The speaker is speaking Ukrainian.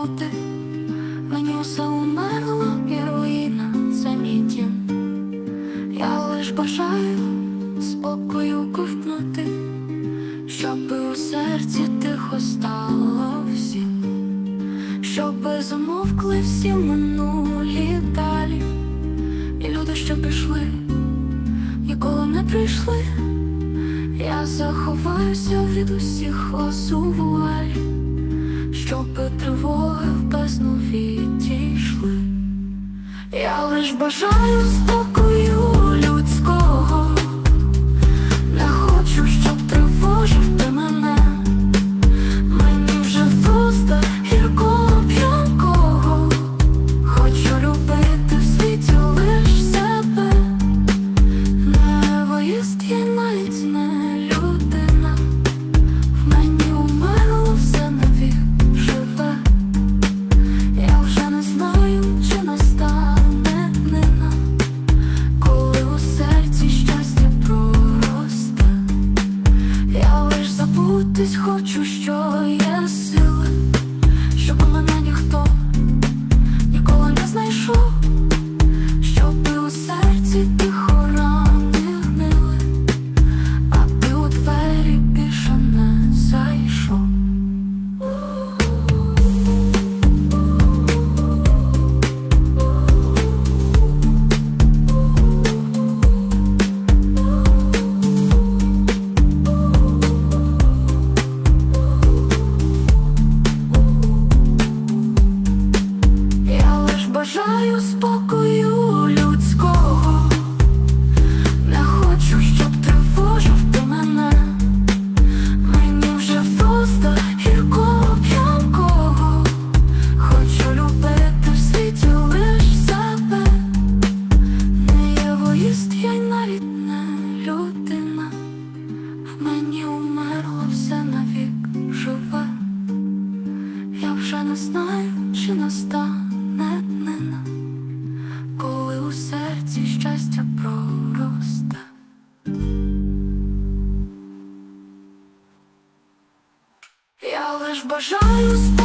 бути, мені усе умерло і руїна це мій дім. Я лиш бажаю спокою ковтнути, Щоби у серці тихо стало всім, Щоби замовкли всі минулі далі, і люди, що пішли, ніколи не прийшли. Я заховаюся від усіх вас у вуалі щоби тривоги в безну відійшли. Я лиш бажаю спокою забутись хочу, що я сили, лиш спокою людського, не хочу, щоб тривожив ти мене. Мені вже просто гірко п'янкого. Хочу любити в світі лиш себе. Не егоїст, я й навіть не людина. Мені умерло навік живе. Я вже не знаю, чи настане щастя пророста. Я лиш бажаю